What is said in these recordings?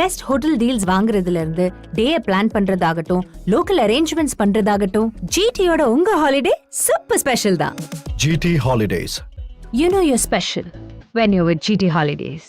Best hotel deals வாங்குறதுல இருந்து day plan பண்றதாகட்டும் லோக்கல் அரேஞ்ச்மெண்ட்ஸ் பண்றதாகட்டும் ஜிடியோட உங்க ஹாலிடே சூப்பர் ஸ்பெஷல் தான் GT Holidays. You know your special when you with G T holidays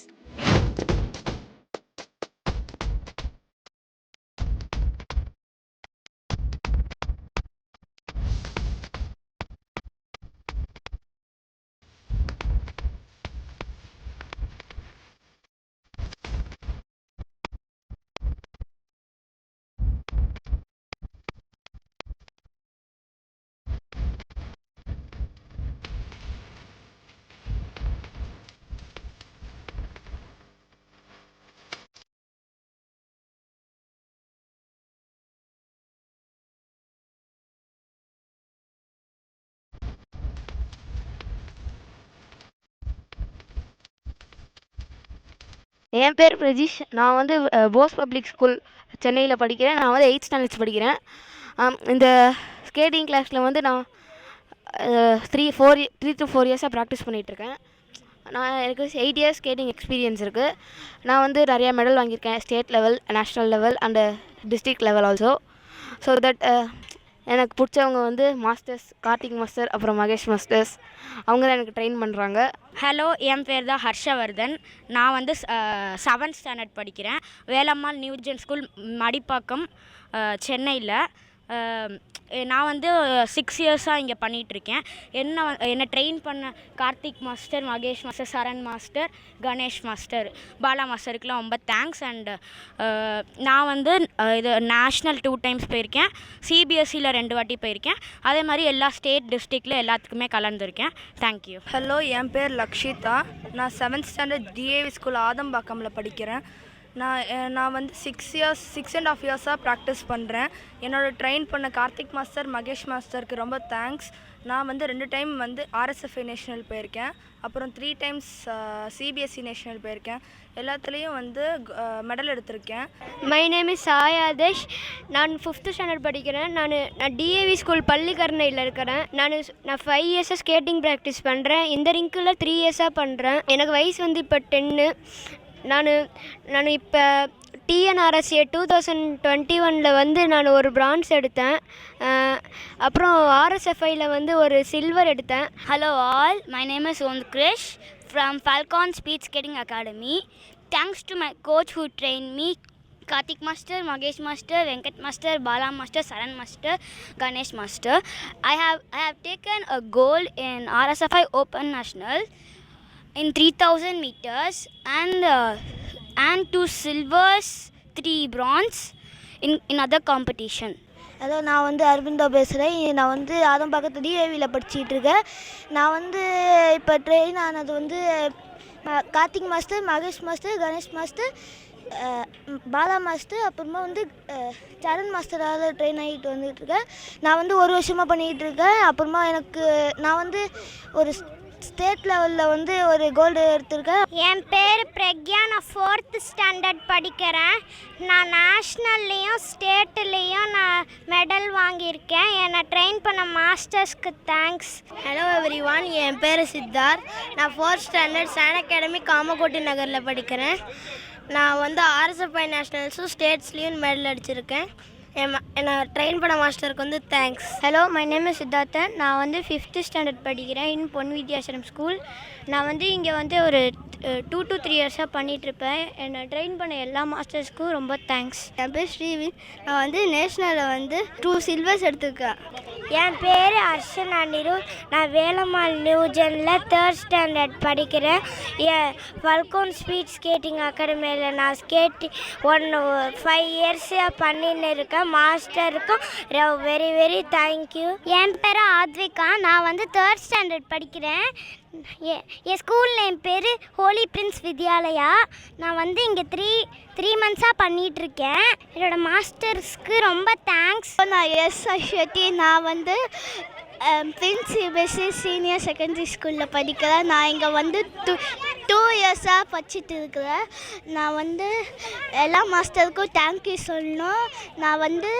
என் பேர் பிரஜீஷ். நான் வந்து போஸ் பப்ளிக் ஸ்கூல் சென்னையில் படிக்கிறேன். நான் வந்து எயிட் ஸ்டாண்டர்ட்ஸ் படிக்கிறேன். இந்த ஸ்கேட்டிங் கிளாஸில் வந்து நான் three four three to four இயர்ஸாக ப்ராக்டிஸ் பண்ணிகிட்ருக்கேன் நான் எனக்கு எயிட் இயர்ஸ் ஸ்கேட்டிங் எக்ஸ்பீரியன்ஸ் இருக்குது நான் வந்து நிறையா மெடல் வாங்கியிருக்கேன். State level national level and district level also so that எனக்கு பிடிச்சவங்க வந்து மாஸ்டர்ஸ் கார்த்திக் மாஸ்டர் அப்புறம் மகேஷ் மாஸ்டர்ஸ். அவங்க தான் எனக்கு ட்ரெயின் பண்ணுறாங்க ஹலோ என் பேர் தான் ஹர்ஷவர்தன். நான் வந்து செவன்த் ஸ்டாண்டர்ட் படிக்கிறேன். வேலம்மாள் நியூஜென் ஸ்கூல் மடிப்பாக்கம் சென்னையில். நான் வந்து சிக்ஸ் இயர்ஸாக இங்கே பண்ணிகிட்ருக்கேன் என்ன வ- என்னை ட்ரெயின் பண்ண Karthik master Mahesh master Saran master Ganesh master Bala மாஸ்டருக்குலாம் ரொம்ப தேங்க்ஸ் அண்டு நான் வந்து இது நேஷ்னல் டூ டைம்ஸ் போயிருக்கேன். சிபிஎஸ்சியில் ரெண்டு வாட்டி போயிருக்கேன். அதே மாதிரி எல்லா ஸ்டேட் டிஸ்ட்ரிக்டில் எல்லாத்துக்குமே கலந்துருக்கேன். தேங்க்யூ ஹலோ என் பேர் லக்ஷிதா. நான் seventh standard D A V school ஆதம்பாக்கமில் படிக்கிறேன். நான் நான் வந்து six years six and half இயர்ஸாக ப்ராக்டிஸ் பண்ணுறேன் என்னோடய ட்ரெயின் பண்ண கார்த்திக் மாஸ்டர் மகேஷ் மாஸ்டருக்கு ரொம்ப தேங்க்ஸ் நான் வந்து ரெண்டு டைம் வந்து ஆர்எஸ்எஃப்ஐ நேஷனல் போயிருக்கேன். அப்புறம் த்ரீ டைம்ஸ் சிபிஎஸ்சி நேஷனல் போயிருக்கேன். எல்லாத்துலேயும் வந்து மெடல் எடுத்திருக்கேன். மை நேம் இஸ் சாயாதேஷ் நான் ஃபிஃப்த்து ஸ்டாண்டர்ட் படிக்கிறேன். நான் நான் டிஏவி ஸ்கூல் பள்ளிக்கரணையில் இருக்கிறேன். நான் நான் ஃபைவ் இயர்ஸாக ஸ்கேட்டிங் ப்ராக்டிஸ் பண்ணுறேன் இந்த ரிங்கில் த்ரீ இயர்ஸாக பண்ணுறேன் எனக்கு வயசு வந்து இப்போ டென்னு நான் நான் இப்போ டிஎன்ஆர்எஸ்ஏ டூ தௌசண்ட் டுவெண்ட்டி ஒனில் வந்து நான் ஒரு பிரான்ஸ் எடுத்தேன் அப்புறம் ஆர்எஸ்எஃப்ஐயில் வந்து ஒரு சில்வர் எடுத்தேன் hello all my name is Om Krish from Falcon speed skating academy thanks to my coach who train me Karthik master Mahesh master Venkat master Bala master Saran master Ganesh master I have I have taken a gold in R S F I open national in 3000 meters and uh, and two silvers, three bronze in in other competition. Hello நான் வந்து அரவிந்தோ பேசுகிறேன் நான் வந்து அதம் பக்கத்து டிஏவியில் படிச்சிட்டு இருக்கேன். நான் வந்து இப்போ ட்ரெயின் ஆனது வந்து Karthik master Mahesh master Ganesh master Bala master அப்புறமா வந்து சரண் மாஸ்டரால் ட்ரெயின் ஆகிட்டு வந்துட்டுருக்கேன் நான் வந்து ஒரு வருஷமாக பண்ணிகிட்டு இருக்கேன். அப்புறமா எனக்கு நான் வந்து ஒரு ஸ்டேட் லெவலில் வந்து ஒரு கோல்டு எடுத்திருக்கேன். என் பேர் பிரக்யா. நான் ஃபோர்த்து ஸ்டாண்டர்ட் படிக்கிறேன். நான் நேஷ்னல்லையும் ஸ்டேட்லேயும் நான் மெடல் வாங்கியிருக்கேன். என்னை ட்ரெயின் பண்ண மாஸ்டர்ஸ்க்கு தேங்க்ஸ் ஹலோ எவ்ரி ஒன் என் பேர் சித்தார்த். நான் ஃபோர்த் ஸ்டாண்டர்ட் சான் அகாடமி காமகோட்டி நகரில் படிக்கிறேன். நான் வந்து ஆர்எஸ்எஃப்ஐ நேஷ்னல்ஸும் ஸ்டேட்ஸ்லேயும் மெடல் அடிச்சிருக்கேன். என்னை ட்ரெயின் பண்ண மாஸ்டருக்கு வந்து thanks hello my name is Siddharthan நான் வந்து ஃபிஃப்த்து ஸ்டாண்டர்ட் படிக்கிறேன் இன் பொன் வித்யாசரம் ஸ்கூல் நான் வந்து இங்கே வந்து ஒரு டூ டு த்ரீ இயர்ஸாக பண்ணிகிட்ருப்பேன் என்னை ட்ரெயின் பண்ண எல்லா மாஸ்டர்ஸ்க்கும் ரொம்ப தேங்க்ஸ் என் பேர் ஸ்ரீவின். நான் வந்து நேஷ்னலில் வந்து டூ சில்வர்ஸ் எடுத்திருக்கேன். என் பேர் அர்ஷனா நிரு. நான் வேலம்மாள் நியூஜனில் தேர்ட் ஸ்டாண்டர்ட் படிக்கிறேன். என் ஃபல்கோன் ஸ்பீட் ஸ்கேட்டிங் அகாடமியில் நான் ஸ்கேட்டிங் ஒன் ஃபைவ் இயர்ஸாக பண்ணின்னு இருக்கேன். மாஸ்டருக்கும் வெரி வெரி தேங்க்யூ என் பேர் ஆத்விகா. நான் வந்து தேர்ட் ஸ்டாண்டர்ட் படிக்கிறேன். என் ஸ்கூல் நேம் பேர் ஹோலி பிரின்ஸ் வித்யாலயா. நான் வந்து இங்கே த்ரீ த்ரீ மந்த்ஸாக பண்ணிகிட்ருக்கேன் என்னோடய மாஸ்டர்ஸ்க்கு ரொம்ப தேங்க்ஸ் நான் எஸ் அஸ்வதி நான் வந்து பிரின்ஸ் சிபிஎஸ்சி சீனியர் செகண்டரி ஸ்கூலில் படிக்கிறேன் நான் இங்கே வந்து டூ டூ இயர்ஸாக படிச்சுட்டு இருக்கிறேன். நான் வந்து எல்லா மாஸ்டருக்கும் தேங்க்யூ சொல்லணும். நான் வந்து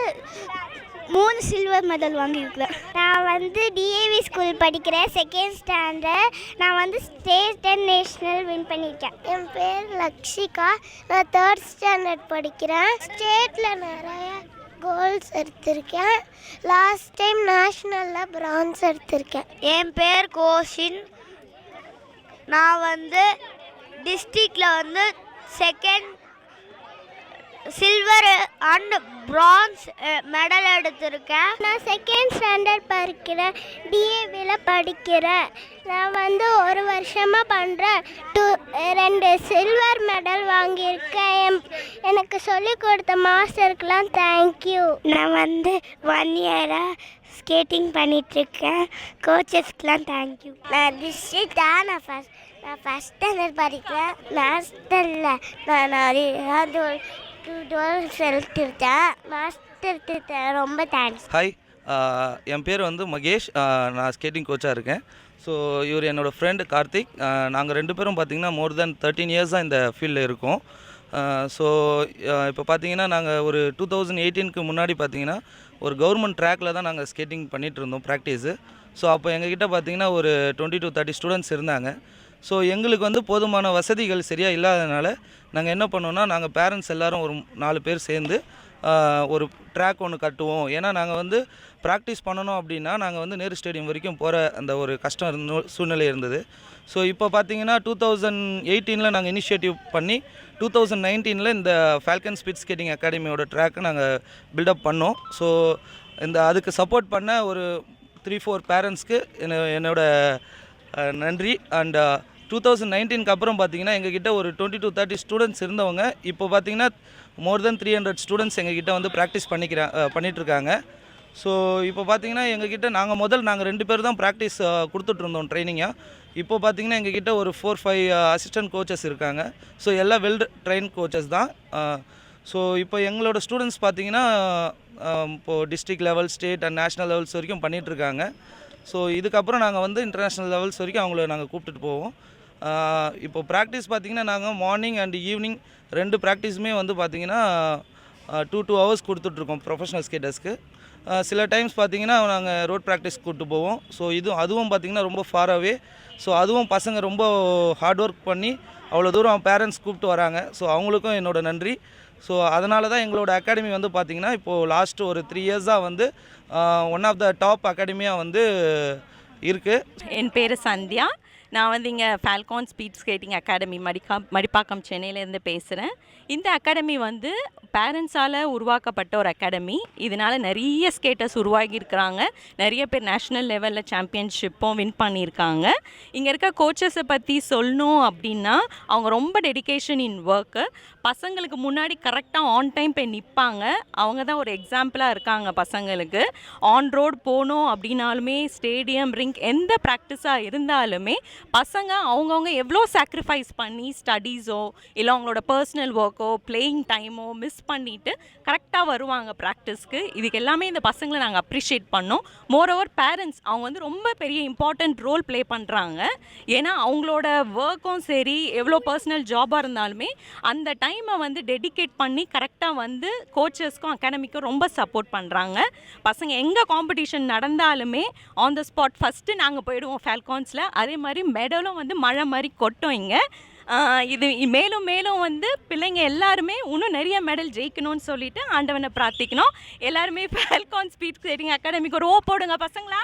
மூணு சில்வர் மெடல் வாங்கியிருக்கிறேன். நான் வந்து டிஏவி ஸ்கூல் படிக்கிறேன் செகண்ட் ஸ்டாண்டர்ட் நான் வந்து ஸ்டேட் அண்ட் நேஷ்னல் வின் பண்ணியிருக்கேன். என் பேர் லக்ஷிகா. நான் தேர்ட் ஸ்டாண்டர்ட் படிக்கிறேன். ஸ்டேட்டில் நிறைய கோல்ஸ் எடுத்திருக்கேன். லாஸ்ட் டைம் நேஷ்னலில் பிரான்ஸ் எடுத்திருக்கேன். என் பேர் கோஷின். நான் வந்து டிஸ்ட்ரிக்டில் வந்து second silver and bronze medal எடுத்திருக்கேன். நான் செகண்ட் ஸ்டாண்டர்ட் படிக்கிறேன் டிஏவியில் படிக்கிறேன். நான் வந்து ஒரு வருஷமாக பண்ணுறேன் டூ ரெண்டு சில்வர் மெடல் வாங்கியிருக்கேன். என் எனக்கு சொல்லிக் கொடுத்த மாஸ்டருக்கெலாம் தேங்க்யூ நான் வந்து ஒன் இயராக ஸ்கேட்டிங் பண்ணிகிட்ருக்கேன் கோச்சஸ்க்கெலாம் தேங்க்யூ நான் டிஸ்ட்ரிக்டா நான் ஃபஸ்ட் நான் ஃபஸ்ட் ஸ்டாண்டர்ட் படிக்கிறேன். மாஸ்டரில் நான் நிறைய டூ டுவெல் செலுத்திருக்கேன் மாஸ்டர் ரொம்ப தேங்க்ஸ் ஹாய் என் பேர் வந்து மகேஷ். நான் ஸ்கேட்டிங் கோச்சாக இருக்கேன். ஸோ இவர் என்னோடய ஃப்ரெண்டு கார்த்திக். நாங்கள் ரெண்டு பேரும் பார்த்தீங்கன்னா மோர் தென் தேர்ட்டீன் இயர்ஸாக இந்த ஃபீல்டில் இருக்கோம். ஸோ இப்போ பார்த்தீங்கன்னா நாங்கள் ஒரு டூ தௌசண்ட் எயிட்டீனுக்கு முன்னாடி பார்த்தீங்கன்னா ஒரு கவர்மெண்ட் ட்ராக்கில் தான் நாங்கள் ஸ்கேட்டிங் பண்ணிகிட்டு இருந்தோம் ப்ராக்டிஸு ஸோ அப்போ எங்ககிட்ட பார்த்தீங்கன்னா ஒரு டுவெண்ட்டி டு தேர்ட்டி ஸ்டூடெண்ட்ஸ் இருந்தாங்க. ஸோ எங்களுக்கு வந்து போதுமான வசதிகள் சரியாக இல்லாதனால நாங்கள் என்ன பண்ணோன்னா நாங்கள் பேரண்ட்ஸ் எல்லோரும் ஒரு நாலு பேர் சேர்ந்து ஒரு ட்ராக் ஒன்று கட்டுவோம். ஏன்னா நாங்கள் வந்து ப்ராக்டிஸ் பண்ணணும் அப்படின்னா நாங்கள் வந்து நேரு ஸ்டேடியம் வரைக்கும் போகிற அந்த ஒரு கஷ்டம் இருந்த சூழ்நிலை இருந்தது. ஸோ இப்போ பார்த்தீங்கன்னா டூ தௌசண்ட் எயிட்டீனில் நாங்கள் இனிஷியேட்டிவ் பண்ணி டூ தௌசண்ட் நைன்டீனில் இந்த ஃபால்கன் ஸ்பீட் ஸ்கேட்டிங் அகாடமியோட ட்ராக்கை நாங்கள் பில்டப் பண்ணோம். ஸோ இந்த அதுக்கு சப்போர்ட் பண்ண ஒரு த்ரீ ஃபோர் பேரண்ட்ஸ்க்கு என்ன என்னோட நன்றி. அண்ட் டூ தௌசண்ட் நைன்டீனுக்கு அப்புறம் பார்த்தீங்கன்னா எங்ககிட்ட ஒரு டுவெண்ட்டி டூ தேர்ட்டி ஸ்டூடெண்ட்ஸ் இருந்தவங்க. இப்போ பார்த்தீங்கன்னா more than three hundred students எங்ககிட்ட வந்து ப்ராக்டிஸ் பண்ணிக்கிறா பண்ணிகிட்ருக்காங்க ஸோ இப்போ பார்த்தீங்கன்னா எங்ககிட்ட நாங்கள் முதல் நாங்கள் ரெண்டு பேர் தான் ப்ராக்டிஸ் கொடுத்துட்ருந்தோம் ட்ரைனிங்காக இப்போ பார்த்தீங்கன்னா எங்ககிட்ட ஒரு ஃபோர் ஃபைவ் அசிஸ்டன்ட் கோச்சஸ் இருக்காங்க. ஸோ எல்லாம் வெல் ட்ரெயின் கோச்சஸ் தான். ஸோ இப்போ எங்களோட ஸ்டூடெண்ட்ஸ் பார்த்தீங்கன்னா இப்போது district level state and national levels வரைக்கும் பண்ணிகிட்ருக்காங்க ஸோ இதுக்கப்புறம் நாங்கள் வந்து இன்டர்நேஷ்னல் லெவல்ஸ் வரைக்கும் அவங்கள நாங்கள் கூப்பிட்டுட்டு போவோம். இப்போ ப்ராக்டிஸ் பார்த்தீங்கன்னா நாங்கள் மார்னிங் அண்ட் ஈவினிங் ரெண்டு ப்ராக்டிஸுமே வந்து பார்த்தீங்கன்னா டூ டூ ஹவர்ஸ் கொடுத்துட்ருக்கோம் ப்ரொஃபஷனல் ஸ்கேட்டர்ஸ்க்கு சில டைம்ஸ் பார்த்தீங்கன்னா நாங்கள் ரோட் ப்ராக்டிஸ் கூப்பிட்டு போவோம். ஸோ இதுவும் அதுவும் பார்த்திங்கன்னா ரொம்ப ஃபாராகவே ஸோ அதுவும் பசங்க ரொம்ப ஹார்ட் ஒர்க் பண்ணி அவ்வளோ தூரம் பேரண்ட்ஸ் கூப்பிட்டு வராங்க. ஸோ அவங்களுக்கும் என்னோட நன்றி. ஸோ அதனால தான் எங்களோட அகாடமி வந்து பார்த்திங்கன்னா இப்போது லாஸ்ட்டு ஒரு த்ரீ இயர்ஸாக வந்து ஒன் ஆஃப் த டாப் அகாடமியாக வந்து இருக்குது என் பேர் சந்தியா. நான் வந்து இங்கே ஃபால்கான் ஸ்பீட் ஸ்கேட்டிங் அகாடமி மடிக்கா மடிப்பாக்கம் சென்னையிலேருந்து பேசுகிறேன் இந்த அகாடமி வந்து பேரண்ட்ஸால் உருவாக்கப்பட்ட ஒரு அகாடமி இதனால் நிறைய ஸ்கேட்டர்ஸ் உருவாகியிருக்கிறாங்க நிறைய பேர் நேஷ்னல் லெவலில் சாம்பியன்ஷிப்பும் வின் பண்ணியிருக்காங்க. இங்கே இருக்க கோச்சஸை பற்றி சொல்லணும் அப்படின்னா அவங்க ரொம்ப டெடிகேஷன் இன் ஒர்க்கு பசங்களுக்கு முன்னாடி கரெக்டாக ஆன் டைம் போய் நிற்பாங்க அவங்க தான் ஒரு எக்ஸாம்பிளாக இருக்காங்க பசங்களுக்கு. ஆன் ரோட் போகணும் அப்படின்னாலுமே ஸ்டேடியம் ரிங்க் எந்த ப்ராக்டிஸாக இருந்தாலுமே பசங்க அவங்கவுங்க எவ்வளோ சாக்ரிஃபைஸ் பண்ணி ஸ்டடீஸோ இல்லை அவங்களோட பர்சனல் ஒர்க்கோ பிளேயிங் டைமோ மிஸ் பண்ணிவிட்டு கரெக்டாக வருவாங்க ப்ராக்டிஸ்க்கு இதுக்கு எல்லாமே இந்த பசங்களை நாங்கள் அப்ரிஷியேட் பண்ணோம். மோர் ஓவர் பேரண்ட்ஸ் அவங்க வந்து ரொம்ப பெரிய இம்பார்ட்டண்ட் ரோல் ப்ளே பண்ணுறாங்க ஏன்னா அவங்களோட ஒர்க்கும் சரி எவ்வளோ பர்சனல் ஜாபாக இருந்தாலுமே அந்த டைமை வந்து டெடிகேட் பண்ணி கரெக்டாக வந்து கோச்சஸ்க்கும் அகாடமிக்கும் ரொம்ப சப்போர்ட் பண்ணுறாங்க பசங்க எங்கே காம்படிஷன் நடந்தாலுமே ஆன் த ஸ்பாட் ஃபஸ்ட்டு நாங்கள் போயிடுவோம் ஃபேல்கான்ஸில் அதே மாதிரி மெடலும் வந்து மழை மாதிரி கொட்டும் இங்கே. இது மேலும் மேலும் வந்து பிள்ளைங்க எல்லாருமே இன்னும் நிறைய மெடல் ஜெயிக்கணும்னு சொல்லிட்டு ஆண்டவனை பிரார்த்திக்கணும். எல்லாருமே ஃபால்கான் ஸ்பீட் ஸ்கேட்டிங் அகாடமிக்கு ஒரு ஓ போடுங்க பசங்களா.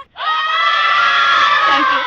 தேங்க்யூ